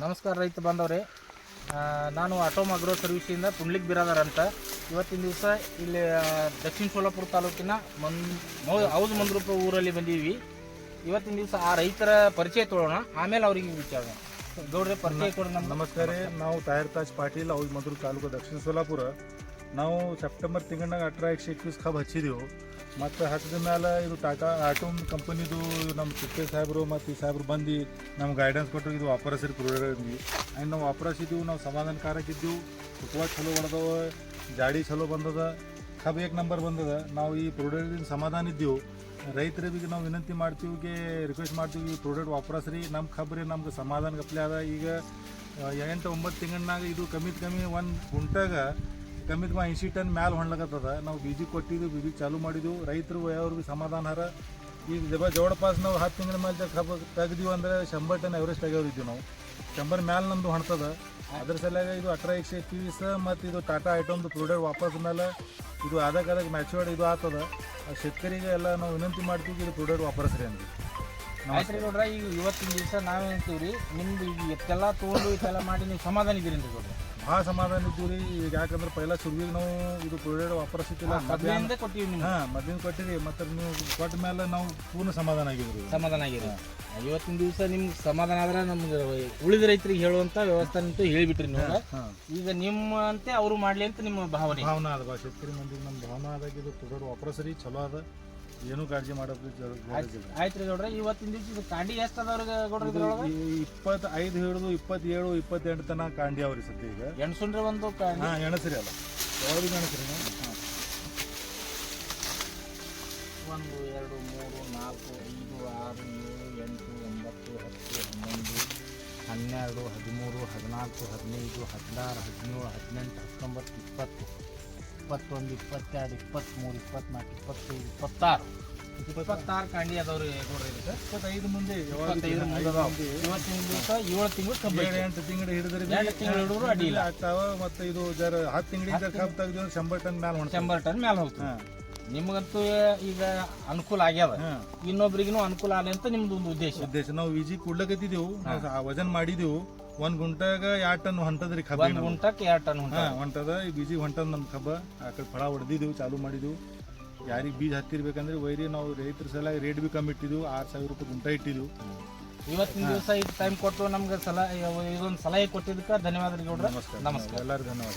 ನಮಸ್ಕಾರ ರೈತ ಬಾಂಧವ್ರೆ. ಆ, ನಾನು ಆಟೋಮ್ ಅಗ್ರೋ ಸರ್ವಿಸಿಂದ ಪುಂಡ್ಲಿಕ್ ಬಿರಾದರ್ ಅಂತ. ಇವತ್ತಿನ ದಿವಸ ಇಲ್ಲಿ ದಕ್ಷಿಣ ಸೋಲಾಪುರ ತಾಲೂಕಿನ ಮನ್ ಹೌದು ಮಂದ್ರೂಪ ಊರಲ್ಲಿ ಬಂದೀವಿ. ಇವತ್ತಿನ ದಿವಸ ಆ ರೈತರ ಪರಿಚಯ ತೊಗೊಳ್ಳೋಣ ಆಮೇಲೆ ಅವರಿಗೆ ವಿಚಾರೋಣ. ಗೌಡ್ರೆ ಪರಿಚಯ ಕೊಡೋಣ ನಮಸ್ಕಾರ. ನಾವು ತಾಯರ್ ತಾಜ್ ಪಾಟೀಲ್ ಹೌದು ಮಂದ್ರೂರು ತಾಲೂಕು ದಕ್ಷಿಣ ಸೋಲಾಪುರ. ನಾವು ಸೆಪ್ಟೆಂಬರ್ ತಿಂಗಳಾಗ ಅಟ್ರಾ ಎಕ್ಸ್ ಎಕ್ವಿಸ್ ಕಬ್ ಹಚ್ಚಿದೆವು. ಮತ್ತು ಹಚ್ಚಿದ ಮೇಲೆ ಇದು ಟಾಟಾ ಆಟೋಮ್ ಕಂಪನಿದು ನಮ್ಮ ಚಿಟ್ಟೆ ಸಾಹೇಬರು ಮತ್ತು ಈ ಸಾಹೇಬ್ರು ಬಂದು ನಮ್ಮ ಗೈಡೆನ್ಸ್ ಕೊಟ್ಟರು. ಇದು ವಾಪರಸಿರಿ ಪ್ರೋಡಕ್ಟ್ ಆ್ಯಂಡ್ ನಾವು ವಾಪರಸಿದ್ದೀವಿ ನಾವು ಸಮಾಧಾನಕಾರಕ ಇದ್ದೀವಿ. ತುಕುವ ಚಲೋ ಹೊಡೆದವ ಜಾಡಿ ಚಲೋ ಬಂದದ ಕಬ್ ಏಕ್ ನಂಬರ್ ಬಂದದ. ನಾವು ಈ ಪ್ರಾಡಕ್ಟಿಂದ ಸಮಾಧಾನ ಇದ್ದೀವಿ. ರೈತರಿಗೆ ನಾವು ವಿನಂತಿ ಮಾಡ್ತೀವಿ ರಿಕ್ವೆಸ್ಟ್ ಮಾಡ್ತೀವಿ ಈ ಪ್ರಾಡಕ್ಟ್ ವಾಪರಸ್ರಿ. ನಮ್ಮ ಖಬ್ರಿ ನಮ್ಗೆ ಸಮಾಧಾನ ಗಪ್ಲೆ ಅದ. ಈಗ ಎಂಟು ಒಂಬತ್ತು ತಿಂಗಳಾಗ ಇದು ಕಮ್ಮಿ ಕಮ್ಮಿ ಒಂದು ಗುಂಟಾಗ ಕಮ್ಮಿತ್ ಕಮ್ಮಿ ಐಂಶಿ ಟನ್ ಮ್ಯಾಲೆ ಹೊಣ್ಲಕತ್ತದ. ನಾವು ಬೀಜಿ ಕೊಟ್ಟಿದ್ದು ಬೀಜಿ ಚಾಲು ಮಾಡಿದ್ದು ರೈತರು ಯಾವ್ರಿಗೆ ಸಮಾಧಾನ ಹರ ಈಗ ಜಬ ಜವಳಪಾಸ್ ನಾವು ಹತ್ತು ತಿಂಗಳ ಮೇಲೆ ಕಬ್ಬ ತೆಗ್ದೀವಿ ಅಂದರೆ ಶಂಬರ್ ಟನ್ ಎವರೆಸ್ಟ್ ಆಗ್ಯಾವ್ರಿದ್ದೀವಿ ನಾವು. ಶಂಬರ್ ಮ್ಯಾಲೆ ನಮ್ದು ಹೊಣ್ತದ. ಅದ್ರ ಸಲುವಾಗಿ ಇದು ಅಟ್ರಾ ಎಕ್ಸ್ ಪೀಸ್ ಮತ್ತು ಇದು ಟಾಟಾ ಐಟಮ್ದು ಪ್ರೊಡಕ್ಟ್ ವಾಪಸ್ ಮೇಲೆ ಇದು ಆದಾಗ ಅದಕ್ಕೆ ಮ್ಯಾಚೂರ್ಡ್ ಇದು ಆಗ್ತದ ಶೇತಕರಿಗೆ ಎಲ್ಲ ನಾವು ವಿನಂತಿ ಮಾಡ್ತೀವಿ ಇದು ಕ್ರೋಡೋರು ವಾಪಸ್ ರೀ ಅಂತ ಆಯ್ತು ನೋಡ್ರಿ, ಈಗ ಇವತ್ತಿನ ದಿವಸ ನಾವೇಂತೀವಿ ರೀ ನಿಮ್ದು ಈಗ ಎಷ್ಟೆಲ್ಲ ತೊಗೊಂಡು ಇದೆಲ್ಲ ಮಾಡಿ ನೀವು ಸಮಾಧಾನ ಇದ್ದೀರಿ ಅಂತ ಗೌಡ್ರೆ ಭಾಳ ಸಮಾಧಾನ ಇದ್ದೀವಿ ರೀ ಈಗ ಯಾಕಂದ್ರೆ ಪೈಲ ಶುರುವಿಗೆ ನಾವು ಇದು ಪ್ರಾಡಕ್ಟ್ ವಾಪಸ್ಸಿತ್ತಿಲ್ಲ ಮೊದಲಿಂದ ಕೊಟ್ಟಿವಿ ನಿಮ್ಗೆ. ಹಾಂ ಮೊದಲಿನ ಕೊಟ್ಟಿರಿ. ಮತ್ತು ನೀವು ಕೊಟ್ಟ ಮೇಲೆ ನಾವು ಪೂರ್ಣ ಸಮಾಧಾನ ಆಗಿದ್ರಿ. ಸಮಾಧಾನ ಆಗಿದೆ ಇವತ್ತಿನ ದಿವಸ ನಿಮ್ಗೆ ಸಮಾಧಾನ ಆದ್ರೆ ನಮ್ಗೆ ಉಳಿದ ರೈತರಿಗೆ ಹೇಳುವಂಥ ವ್ಯವಸ್ಥೆ ಅಂತೂ ಹೇಳಿಬಿಟ್ರಿ ನೀವು. ಈಗ ನಿಮ್ಮಂತೆ ಅವರು ಮಾಡ್ಲಿ ಅಂತ ನಿಮ್ಮ ಭಾವನೆ. ಭಾವನಾ ಅದ ಬಾ ಮಂದಿಗೆ ನಮ್ಮ ಭಾವನಾ ಆದಾಗ ಇದು ವಾಪಸ್ ರೀ ಚಲೋ ಅದ. ಏನೂ ಕಾಳಜಿ ಮಾಡೋದು ಆಯ್ತು. ರೀ ಗೌಡ್ರೆ ಇವತ್ತಿನ ದಿವಸ ಇದು ಕಾಂಡಿ ಎಷ್ಟು ಅದಾವ್ರಿ ಗೌಡ್ರ ಇದ್ರೊಳಗೆ? ಇಪ್ಪತ್ತೈದು ಹಿಡಿದು ಇಪ್ಪತ್ತೇಳು ಇಪ್ಪತ್ತೆಂಟು ತನಕ ಕಾಂಡಿ ಅವ್ರಿ ಸದ್ಯ ಈಗ. ಎಣ್ಸುಂಡ್ರಿ ಒಂದು ಕಾಂಡಿ? ಹಾಂ ಎಣಸ್ರಿ ಅಲ್ಲ. ಅವ್ರಿಗೆ ಎಣಸ್ರಿ ಒಂದು ಎರಡು ಮೂರು ನಾಲ್ಕು ಐದು ಆರು ಏಳು ಎಂಟು ಒಂಬತ್ತು ಹತ್ತು ಹನ್ನೊಂದು ಹನ್ನೆರಡು ಹದಿಮೂರು ಹದಿನಾಲ್ಕು ಹದಿನೈದು ಹದಿನಾರು ಹದಿನೇಳು ಹದಿನೆಂಟು ಹತ್ತೊಂಬತ್ತು ಇಪ್ಪತ್ತು. ಇಪ್ಪತ್ತೊಂದು ಇಪ್ಪತ್ತೆರಡು ಇಪ್ಪತ್ತ್ಮೂರು ಇಪ್ಪತ್ನಾಲ್ಕು ಇಪ್ಪತ್ತೈದು ಇಪ್ಪತ್ತಾರು. ಇಪ್ಪತ್ತಾರು ಕಾಂಡಿ ಅದಾವ್ರಿ ನೋಡ್ರಿ ಇದಕ್ಕೆ. ಇಪ್ಪತ್ತೈದು ಮುಂದೆ ಇಪ್ಪತ್ತೈದು ಮುಂದೆ ಅದಾವ. ಇವತ್ತಿನ ದಿವಸ ಏಳು ತಿಂಗಳು ಕಬ್ಬು ಎಂಟು ತಿಂಗಳು ಹಿಡಿದ್ರೆ ತಿಂಗಳು ಹಿಡಿದ್ರು ಅಡಿ ಇಲ್ಲ. ಆಗ್ತಾವ ಮತ್ತೆ ಇದು ಜರ ಹತ್ತು ತಿಂಗಳಿಗೆ ಜರ ಕಬ್ಬು ತೆಗ್ದು ಶಂಬರ್ ಟನ್ ಮ್ಯಾಲ ಹೊಣ್ಸ ಶಂಬರ್ ಟನ್ ಮ್ಯಾಲ ಹೋಗ್ತದೆ ನಿಮಗಂತೂ ಈಗ ಅನುಕೂಲ ಆಗ್ಯದ. ಇನ್ನೊಬ್ರಿಗೂ ಅನುಕೂಲ ಆಗಲಿ ಅಂತ ನಿಮ್ದು ಒಂದು ಉದ್ದೇಶ. ಉದ್ದೇಶ. ನಾವು ವಿಜಿ ಕೊಡ್ಲಕತ್ತಿದ್ದೆವು. ವಜನ್ ಮಾಡಿದೆವು ಒಂದ್ ಗುಂಟಾಗ ಎರಡ್ ಟನ್ ಹೊಂಟದ್ರಿ ಕಬ್ಬ ಒಂದ್ ಗುಂಟಕ್ಕೆ ಎರಡು ಟನ್ ಹೊಂಟ ಹಾ ಹೊಂಟದ. ಈ ಬೀಜಿ ಹೊಂಟದ ನಮ್ ಕಬ್ಬ. ಆ ಕಡೆ ಫಳ ಹೊಡೆದಿದ್ದೆವು ಚಾಲು ಮಾಡಿದೆವು. ಯಾರಿಗೆ ಬೀಜ ಹತ್ತಿರ್ಬೇಕಂದ್ರೆ ವೈರಿ ನಾವು ರೈತರ ಸಲ ರೇಟ್ ಬಿ ಕಮ್ಮಿ ಇಟ್ಟಿದ್ವು ಆರು ಸಾವಿರ ರೂಪಾಯಿ ಗುಂಟ ಇಟ್ಟಿದ್ವು. ಇವತ್ತಿನ ದಿವಸ ಇದು ಟೈಮ್ ಕೊಟ್ಟು ನಮ್ಗೆ ಸಲಹೆ ಇದೊಂದು ಸಲಹೆ ಕೊಟ್ಟಿದ್ದಕ್ಕೆ ಧನ್ಯವಾದ ಗೌಡ್ರ. ನಮಸ್ಕಾರ. ನಮಸ್ಕಾರ. ಎಲ್ಲರಿಗೂ ಧನ್ಯವಾದ